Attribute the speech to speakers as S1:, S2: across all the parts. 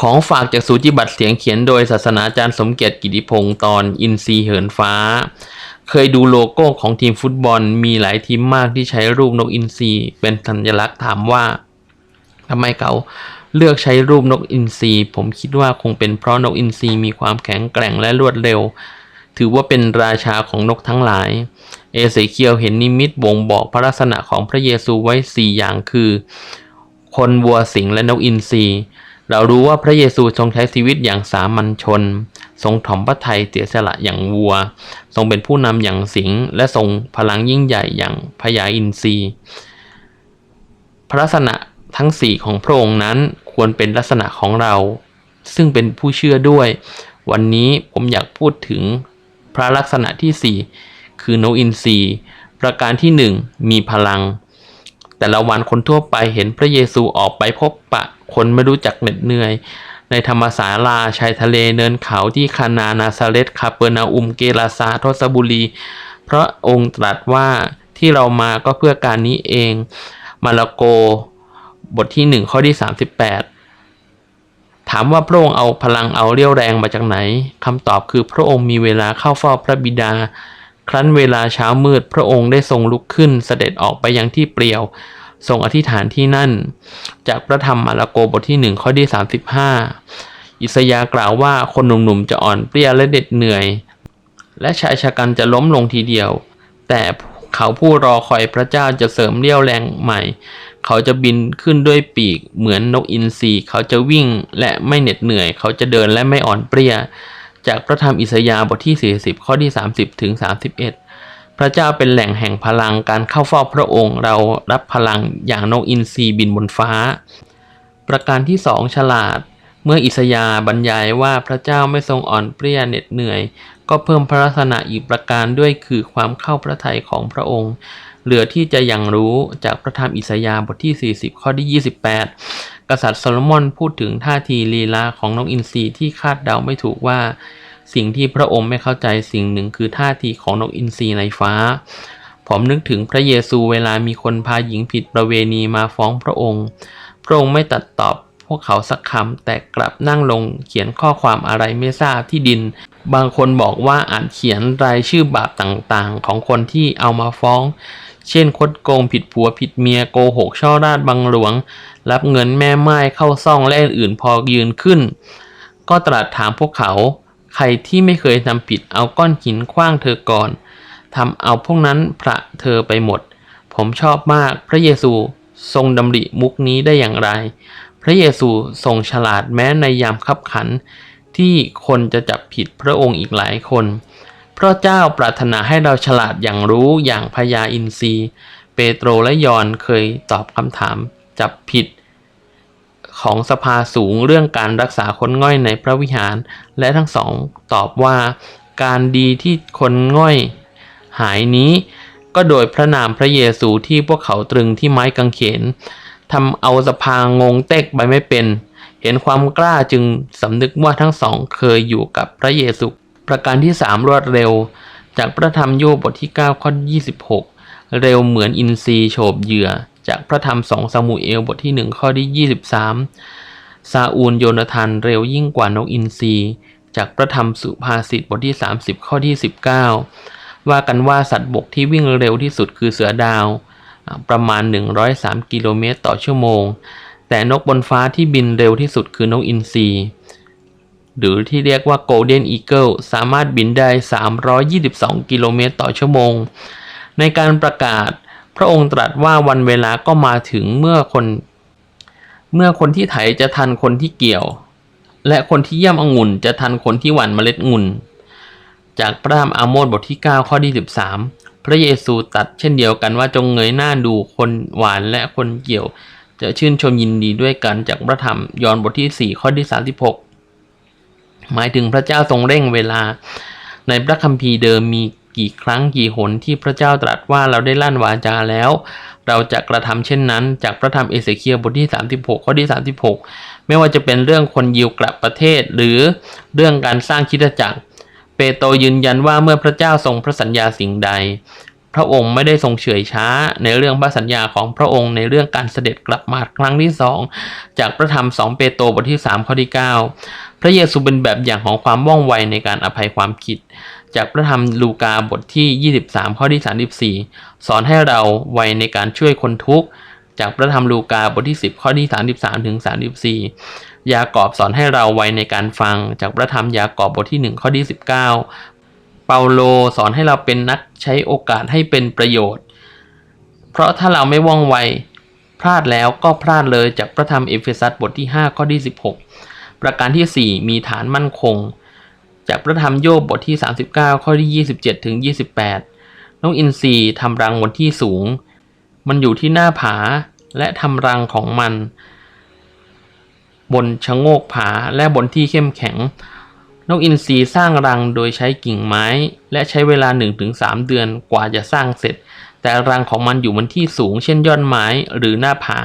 S1: ของฝากจากสูจิบัตรเสียงเขียนโดยศาสนาจารย์สมเกียรติกิติพงศ์ตอนอินซีเหินฟ้า เคยดูโลโก้ของทีมฟุตบอลมีหลายทีมมากที่ใช้รูปนกอินทรีเป็นสัญลักษณ์ถามว่าทำไมเขาเลือกใช้รูปนกอินทรีผมคิดว่าคงเป็นเพราะนกอินทรีมีความแข็งแกร่งและรวดเร็ว ถือว่าเป็นราชาของนกทั้งหลาย เอเสเคียวเห็นนิมิตบ่งบอกพระลักษณะของพระเยซูไว้สี่อย่างคือ คนวัวสิงและนกอินทรี เรารู้ว่าพระเยซูทรงใช้ชีวิตอย่างสามัญชน ทรงถ่อมพระทัยเสียสละอย่างวัว ทรงเป็นผู้นำอย่างสิงห์และทรงพลังยิ่งใหญ่อย่างพญาอินทรีพระลักษณะทั้งสี่ของพระองค์นั้นควรเป็นลักษณะของเรา ซึ่งเป็นผู้เชื่อด้วย วันนี้ผมอยากพูดถึงพระลักษณะที่สี่คือโนอินทรีประการที่หนึ่งมีพลัง แต่ละวันคนทั่วไปเห็นพระเยซูออกไปพบปะ คนไม่รู้จักเหน็ดเหนื่อย ในธรรมศาลาชายทะเลเนินเขาที่คานานาซาเลตคาเปอร์นาอุมเกลาซาทศบุรี พระองค์ตรัสว่าที่เรามาก็เพื่อการนี้เอง มาระโก บทที่หนึ่งข้อที่ 38 ถามว่าพระองค์เอาพลังเอาเรี่ยวแรงมาจากไหนคำตอบคือพระองค์มีเวลาเข้าเฝ้าพระบิดา ครั้นเวลาเช้ามืดพระองค์ได้ทรงลุกขึ้นเสด็จออกไปยังที่เปลี่ยวทรงอธิษฐานที่นั่น จากพระธรรมมาระโกบทที่หนึ่งข้อที่35อิสยากล่าวว่าคนหนุ่มๆจะอ่อนเปรี้ยและเด็ดเหนื่อย และชายชะกันจะล้มลงทีเดียว แต่เขาผู้รอคอยพระเจ้าจะเสริมเรี่ยวแรงใหม่ เขาจะบินขึ้นด้วยปีกเหมือนนกอินทรีเขาจะวิ่งและไม่เหน็ดเหนื่อย เขาจะเดินและไม่อ่อนเปรี้ย จากพระธรรมอิสยาห์บทที่ 40 ข้อที่ 30 ถึง 31 พระเจ้าเป็นแหล่งแห่งพลังการเข้าเฝ้าพระองค์เรารับพลังอย่างนกอินทรีบินบนฟ้า ประการที่สองฉลาด เมื่ออิสยาห์บรรยายว่าพระเจ้าไม่ทรงอ่อนเปรี้ยเหน็ดเหนื่อย ก็เพิ่มพระลักษณะอีกประการด้วยคือความเข้าพระทัยของพระองค์เหลือที่จะยังรู้จากพระธรรมอิสยาห์บทที่ 40 ข้อที่ 28 กษัตริย์โซโลมอนพูดถึงท่าทีลีลาของนกอินทรีที่คาดเดาไม่ถูกว่า สิ่งที่พระองค์ไม่เข้าใจสิ่งหนึ่งคือท่าทีของนกอินทรีในฟ้า ผมนึกถึงพระเยซูเวลามีคนพาหญิงผิดประเวณีมาฟ้องพระองค์ พระองค์ไม่ตัดตอบพวกเขาสักคำแต่กลับนั่งลงเขียนข้อความอะไรไม่ทราบที่ดิน บางคนบอกว่าอาจเขียนรายชื่อบาปต่างๆ ของคนที่เอามาฟ้อง เช่นคดโกงผิดผัวผิดเมียโกหกช่อราดบังหลวง รับเงินแม่ไม้เข้าซ่องและอื่นๆพอยืนขึ้น ก็ตรัสถามพวกเขา ใครที่ไม่เคยทำผิดเอาก้อนหินคว้างเธอก่อนทำเอาพวกนั้นพระเธอไปหมด ผมชอบมากพระเยซูทรงดำริมุกนี้ได้อย่างไร พระเยซูทรงฉลาดแม้ในยามคับขัน ที่คนจะจับผิดพระองค์อีกหลายคน พระเจ้าปรารถนาให้เราฉลาดอย่างรู้อย่างพญาอินทรีเปโตรและยอนเคยตอบคำถาม จับผิด ของสภาสูงเรื่องการรักษาคนง่อยในพระวิหาร และทั้งสองตอบว่า การดีที่คนง่อยหายนี้ ก็โดยพระนามพระเยซูที่พวกเขาตรึงที่ไม้กางเขนทำเอาสภางงเต็กไปไม่เป็น เห็นความกล้าจึงสำนึกว่าทั้งสองเคยอยู่กับพระเยซู ประการที่สามรวดเร็ว จากพระธรรมโยบบทที่ 9 ข้อ 26 เร็วเหมือนอินทรีโฉบเหยื่อ จากพระธรรมสองซามูเอลบทที่1ข้อที่ 23 ซาอูลโยนาธานเร็วยิ่งกว่านกอินทรีจากพระธรรมสุภาษิตบทที่ 30 ข้อที่ 19 ว่ากันว่าสัตว์บกที่วิ่งเร็วที่สุดคือเสือดาว ประมาณ 103 กิโลเมตรต่อชั่วโมง แต่นกบนฟ้าที่บินเร็วที่สุดคือนกอินทรีหรือที่เรียกว่า Golden Eagle สามารถบินได้ 322 กิโลเมตรต่อชั่วโมง ในการประกาศ พระองค์ตรัสว่าวันเวลาก็มาถึงเมื่อคน เมื่อคนที่ไถจะทันคนที่เกี่ยว และคนที่เยี่ยมองุ่นจะทันคนที่หว่านเมล็ดองุ่น จากพระธรรมอาโมสบทที่ 9 ข้อที่ 13 พระเยซูตรัสเช่นเดียวกันว่าจงเงยหน้าดูคนหวานและคนเกี่ยว จะชื่นชมยินดีด้วยกันจากพระธรรมยอห์นบทที่ 4 ข้อที่ 36 หมายถึงพระเจ้าทรงเร่งเวลาในพระคัมภีร์เดิมมี กี่ครั้งกี่หนที่พระเจ้าตรัสว่าเราได้ลั่นวาจาแล้ว เราจะกระทำเช่นนั้น จากพระธรรมเอเสเคียบทที่ 36 ข้อที่ 36 ไม่ว่าจะเป็นเรื่องคนยิวกลับประเทศ หรือเรื่องการสร้างคิดจักร เปโตรยืนยันว่าเมื่อพระเจ้าทรงพระสัญญาสิ่งใด พระองค์ไม่ได้ทรงเฉื่อยช้า ในเรื่องพระสัญญาของพระองค์ในเรื่องการเสด็จกลับมาครั้งที่สองจากพระธรรมสองเปโตรบทที่สามข้อที่เก้าพระเยซูเป็นแบบอย่างของความว่องไวในการอภัยความผิด จากพระธรรมลูกาบทที่ 23 ข้อที่ 34 สอนให้เราไวในการช่วยคนทุกข์ จากพระธรรมลูกาบทที่ 10 ข้อที่ 33ถึง34 ยากอบสอนให้เราไวในการฟัง จากพระธรรมยากอบบทที่ 1 ข้อที่ 19 เปาโลสอนให้เราเป็นนักใช้โอกาสให้เป็นประโยชน์ เพราะถ้าเราไม่ว่องไวพลาดแล้วก็พลาดเลยจากพระธรรมเอเฟซัสบทที่ 5 ข้อที่ 16 ประการที่ 4 มีฐานมั่นคง จากพระธรรมโยบบทที่ 39 ข้อที่ 27 ถึง 28น้องอินทรีทำรังบนที่สูง มันอยู่ที่หน้าผาและทำรังของมัน บนชะโงกผาและบนที่เข้มแข็ง นกอินทรีสร้างรังโดยใช้กิ่งไม้ และใช้เวลา 1-3 เดือนกว่าจะสร้างเสร็จ แต่รังของมันอยู่บนที่สูง เช่นยอดไม้หรือหน้าผา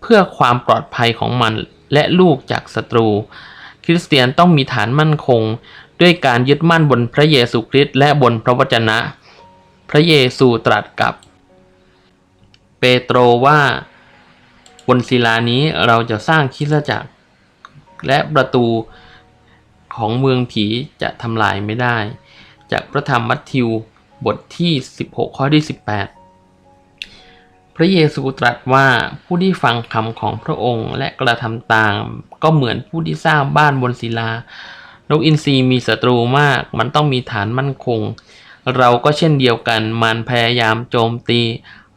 S1: เพื่อความปลอดภัยของมันและลูกจากศัตรูคริสเตียนต้องมีฐานมั่นคง ด้วยการยึดมั่นบนพระเยซูคริสต์และบนพระวจนะ พระเยซูตรัสกับ เปโตรว่าบนศิลานี้เราจะสร้างคิสจักร และประตูของเมืองผีจะทำลายไม่ได้ จากพระธรรมมัทธิวบทที่ 16 ข้อที่ 18 พระเยซูตรัสว่าผู้ที่ฟังคำของพระองค์และกระทำตาม ก็เหมือนผู้ที่สร้างบ้านบนศิลา นกอินทรีมีศัตรูมาก มันต้องมีฐานมั่นคง เราก็เช่นเดียวกัน มันพยายามโจมตี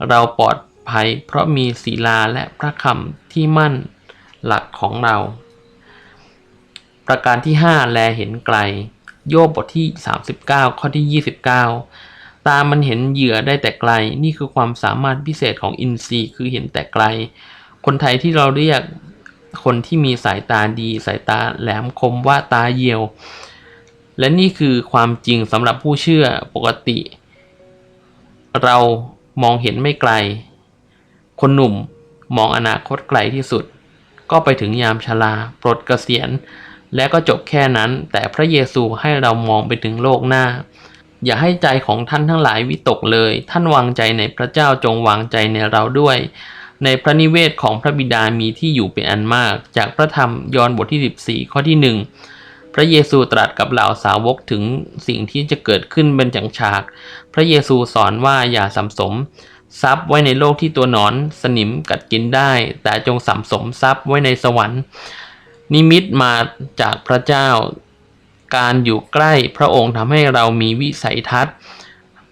S1: เราปลอดภัย เพราะมีศีลาและพระคำที่มั่นหลักของเรา ประการที่ 5 แลเห็นไกล โยบบทที่ 39 ข้อที่ 29 ตามันเห็นเหยื่อได้แต่ไกล นี่คือความสามารถพิเศษของอินทรีย์คือเห็นแต่ไกล คนไทยที่เราเรียก คนที่มีสายตาดี สายตาแหลมคมว่าตาเยียว และนี่คือความจริงสำหรับผู้เชื่อปกติ เรามองเห็นไม่ไกล คนหนุ่มมองอนาคตไกลที่สุด ก็ไปถึงยามชราปลดเกษียณ และก็จบแค่นั้น แต่พระเยซูให้เรามองไปถึงโลกหน้า อย่าให้ใจของท่านทั้งหลายวิตกเลย ท่านวางใจในพระเจ้าจงวางใจในเราด้วย ในพระนิเวศของพระบิดามีที่อยู่เป็นอันมาก จากพระธรรมยอห์นบทที่ 14 ข้อที่ 1 พระเยซูตรัสกับเหล่าสาวกถึงสิ่งที่จะเกิดขึ้นเป็นจังฉาก พระเยซูสอนว่าอย่าสัมสมทรัพย์ไว้ในโลกที่ตัวหนอนสนิมกัดกินได้ แต่จงสัมสมทรัพย์ไว้ในสวรรค์ นิมิตมาจากพระเจ้า การอยู่ใกล้พระองค์ทำให้เรามีวิสัยทัศน์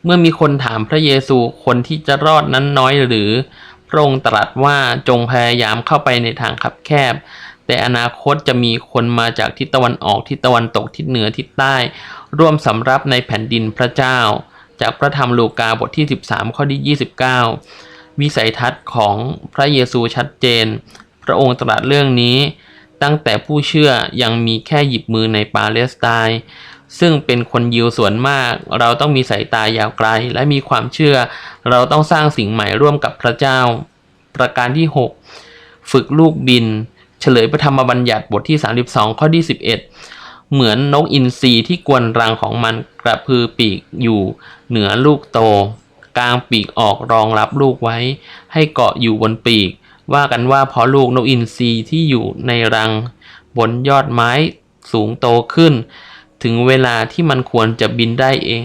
S1: เมื่อมีคนถามพระเยซูคนที่จะรอดนั้นน้อยหรือ พระองค์ตรัสว่าจงพยายามเข้าไปในทางคับแคบ แต่อนาคตจะมีคนมาจากทิศตะวันออกทิศตะวันตกทิศเหนือทิศใต้ ร่วมสำรับในแผ่นดินพระเจ้า จากพระธรรมลูกาบทที่ 13 ข้อที่ 29 วิสัยทัศน์ของพระเยซูชัดเจน พระองค์ตรัสเรื่องนี้ ตั้งแต่ผู้เชื่อยังมีแค่หยิบมือในปาเลสไตน์ ซึ่งเป็นคนยิวส่วนมาก เราต้องมีสายตายาวไกล และมีความเชื่อ เราต้องสร้างสิ่งใหม่ร่วมกับพระเจ้า ประการที่ 6 ฝึกลูกบิน เฉลยพระธรรมบัญญัติบทที่ 32 ข้อที่ 11 เหมือนนกอินทรีที่กวนรังของมันกระพือปีกอยู่เหนือลูกโต กลางปีกออกรองรับลูกไว้ ให้เกาะอยู่บนปีก ว่ากันว่าเพราะลูกนกอินทรีที่อยู่ในรัง บนยอดไม้สูงโตขึ้น ถึงเวลาที่มันควรจะบินได้เอง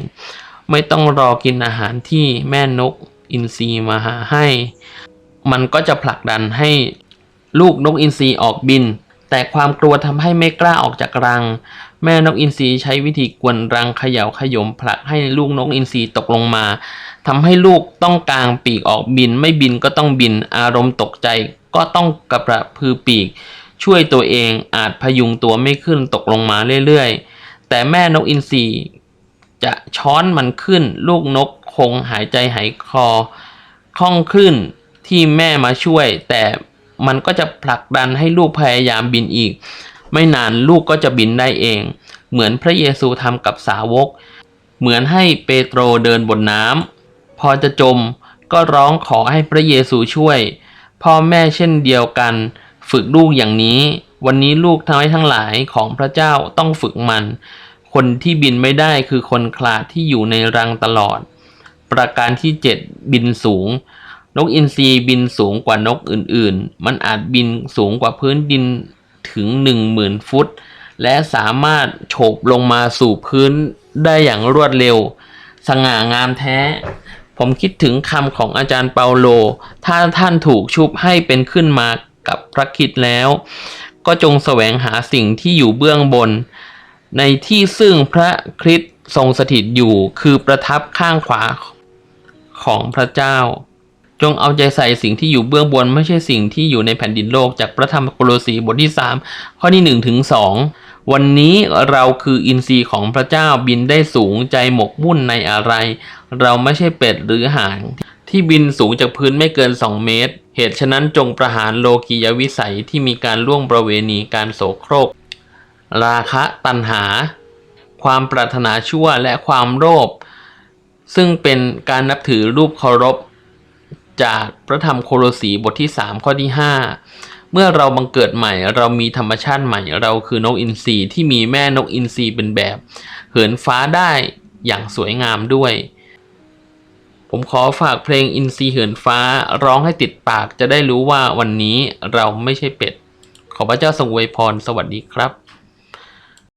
S1: ไม่ต้องรอกินอาหารที่แม่นกอินทรีมาหาให้ มันก็จะผลักดันให้ลูกนกอินทรีออกบิน แต่ความกลัวทำให้ไม่กล้าออกจากรัง แม่นกอินทรีใช้วิธีกวนรังเขย่าขยมผลักให้ลูกนกอินทรีตกลงมาทำให้ลูกต้องกางปีกออกบิน ไม่บินก็ต้องบินอารมณ์ตกใจ ก็ต้องกระประพือปีก ช่วยตัวเองอาจพยุงตัวไม่ขึ้นตกลงมาเรื่อยๆ แต่แม่นกอินทรีจะช้อนมันขึ้น ลูกนกคงหายใจหายคอคล่องขึ้นที่แม่มาช่วย แต่มันก็จะผลักดันให้ลูกพยายามบินอีก ไม่นานลูกก็จะบินได้เอง เหมือนพระเยซูทำกับสาวก เหมือนให้เปโตรเดินบนน้ำพอจะจมก็ร้องขอให้พระเยซูช่วย พ่อแม่เช่นเดียวกัน ฝึกลูกอย่างนี้ วันนี้ลูกทั้งหลายทั้งหลายของพระเจ้าต้องฝึกมัน คนที่บินไม่ได้คือคนคลาดที่อยู่ในรังตลอด ประการที่ 7 บินสูง นกอินทรีบินสูงกว่านกอื่นๆ มันอาจบินสูงกว่าพื้นดินถึง 10,000 ฟุต และสามารถโฉบลงมาสู่พื้นได้อย่างรวดเร็ว สง่างามแท้ ผมคิดถึงคำของอาจารย์เปาโล ถ้าท่านถูกชุบให้เป็นขึ้นมากับพระคิดแล้ว ก็จงแสวงหาสิ่งที่อยู่เบื้องบน ในที่ซึ่งพระคริสต์ทรงสถิตอยู่คือประทับข้างขวาของพระเจ้า จงเอาใจใส่สิ่งที่อยู่เบื้องบนไม่ใช่สิ่งที่อยู่ในแผ่นดินโลกจากพระธรรมโคโลสีบทที่ 3 ข้อที่1ถึง2วันนี้เราคืออินทรีย์ของพระเจ้าบินได้สูงใจหมกมุ่นในอะไร เราไม่ใช่เป็ดหรือห่านที่บินสูงจากพื้นไม่เกิน 2 เมตร เหตุฉะนั้นจงประหารโลกียวิสัยที่มีการล่วงประเวณีการโสโครก ราคะตัณหา ความปรารถนาชั่วและความโลภซึ่งเป็นการนับถือรูปเคารพ จากพระธรรมโคโลสีบทที่ 3 ข้อที่ 5 เมื่อเราบังเกิดใหม่ เรามีธรรมชาติใหม่ เราคือนกอินทรีที่มีแม่นกอินทรีเป็นแบบ เหินฟ้าได้อย่างสวยงามด้วย ผมขอฝากเพลงอินทรีเหินฟ้าร้องให้ติดปากจะได้รู้ว่าวันนี้เราไม่ใช่เป็ด ขอพระเจ้าทรงอวยพรสวัสดีครับ